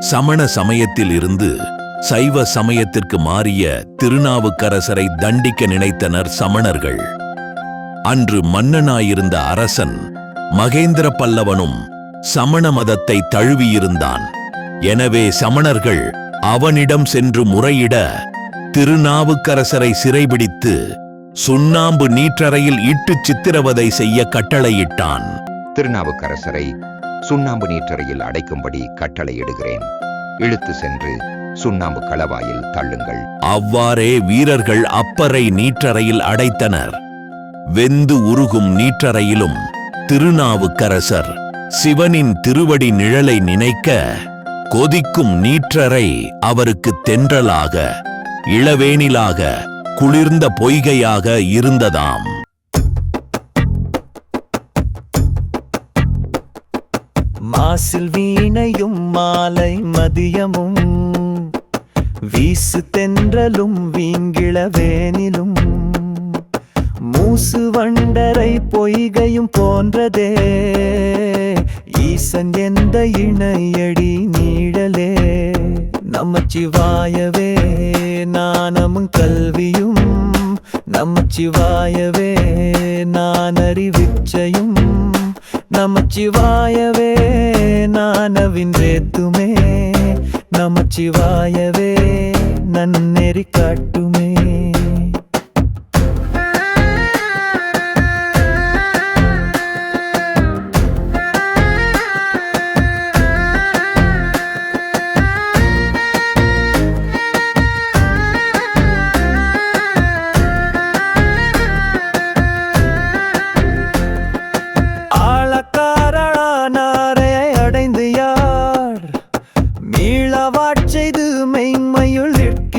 சமண சமயத்தில் இருந்து சைவ சமயத்திற்கு மாறிய திருநாவுக்கரசரை தண்டிக்க நினைத்தனர் சமணர்கள். அன்று மன்னனாயிருந்த அரசன் மகேந்திர பல்லவனும் சமண மதத்தை தழுவியிருந்தான். எனவே சமணர்கள் அவனிடம் சென்று முறையிட திருநாவுக்கரசரை சிறைபிடித்து சுண்ணாம்பு நீற்றறையில் இட்டுச் சித்திரவதை செய்ய கட்டளையிட்டான். திருநாவுக்கரசரை சுண்ணாம்பு நீற்றறையில் அடைக்கும்படி கட்டளையிடுகிறேன் இழுத்து சென்று சுண்ணாம்பு களவாயில் தள்ளுங்கள். அவ்வாறே வீரர்கள் அப்பறை நீற்றறையில் அடைத்தனர். வெந்து உருகும் நீற்றறையிலும் திருநாவுக்கரசர் சிவனின் திருவடி நிழலை நினைக்க கொதிக்கும் நீற்றறை அவருக்கு தென்றலாக இளவேனிலாக குளிர்ந்த பொய்கையாக இருந்ததாம். மாசில் வீணையும் மாலை மதியமும் வீசு தென்றலும் வீங்கிள வேனிலும். மூசு வண்டரை பொய்கையும் போன்றதே ஈசன் எந்த இணையடி நீழலே நமச்சிவாயவே நாணமும் கல்வியும் நமச்சிவாயவே நான் அறிவிச்சையும் நமச்சிவாயவே நானவின்றேத்துமே நமச்சிவாயவே நன்னெறி காட்டுமே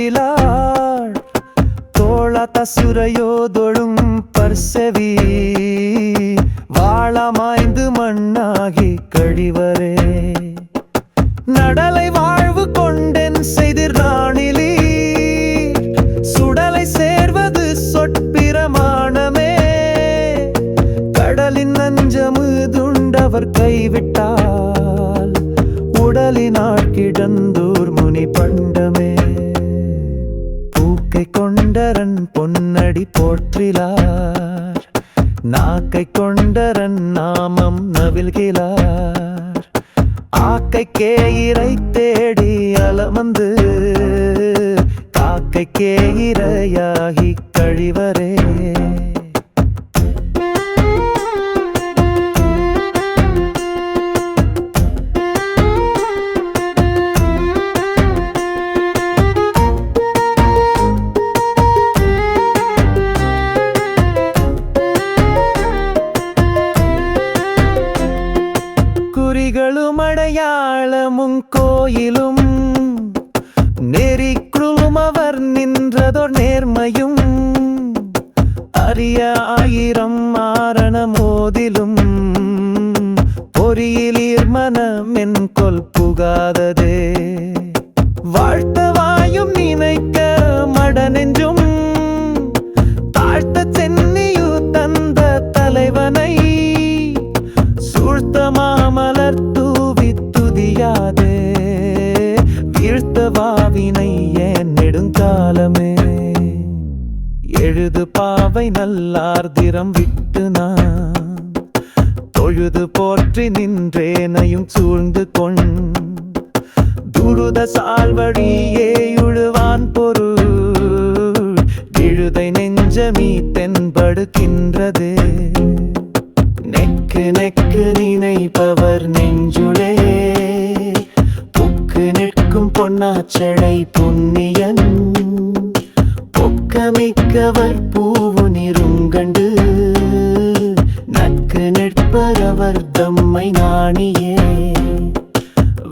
நிற்கிறார் தோள தசுரையோதொழும் பர்சவி வாழமாய்ந்து மண்ணாகி கழிவரே. நடலை வாழ்வு கொண்டென் செய்திர் ராணிலி சுடலை சேர்வது சொற்பிரமாணமே. கடலின் நஞ்சமு துண்டவர் கைவிட்டால் உடலினாள் கிடந்தூர் முனி பண்டமே நாக்கை கொண்டரன் பொன்னடி போற்றிலார். நாக்கை கொண்டரன் நாமம் நவில்கிறார் ஆக்கைக்கே இறை தேடி அலமந்து காக்கைக்கே கேயிரையாகி கழிவரே. குறிகளும் அடையாளமும் கோயிலும். நெறிக்குள்ளும் அவர் நின்றதோர் நேர்மையும். அரிய ஆயிரம் மாரண மோதிலும். பொறியிலீர் மனம் என் கொல் புகாததே. வாழ்த்த பாவினை ஏன் நெடுங்காலமே. எழுது பாவை நல்லார்திரம் விட்டு நான். தொழுது போற்றி நின்றேனையும் சூழ்ந்து கொண். துருத சால்வழியே உழுவான் பொருள். விழுதை நெஞ்சமீ தென்படுகின்றதே நெக்கு நெக்கு நினைப்பவர் பொன்னாச்சழை பொன்னியன். பொக்கமிக்கவர் பூவுனிருங்கண்டு நக்கு நிற்பரவர் தம்மை நாணியே.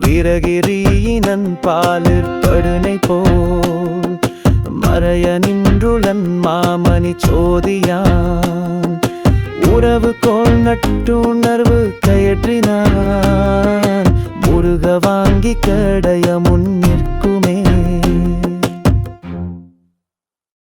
வீரகிரியினன் பாலிற்படுனை போல். மறைய நின்றுளன் மாமணி சோதியான். உறவு கோள் நட்டுணர்வு கயற்றினான். முருக வாங்கி கடை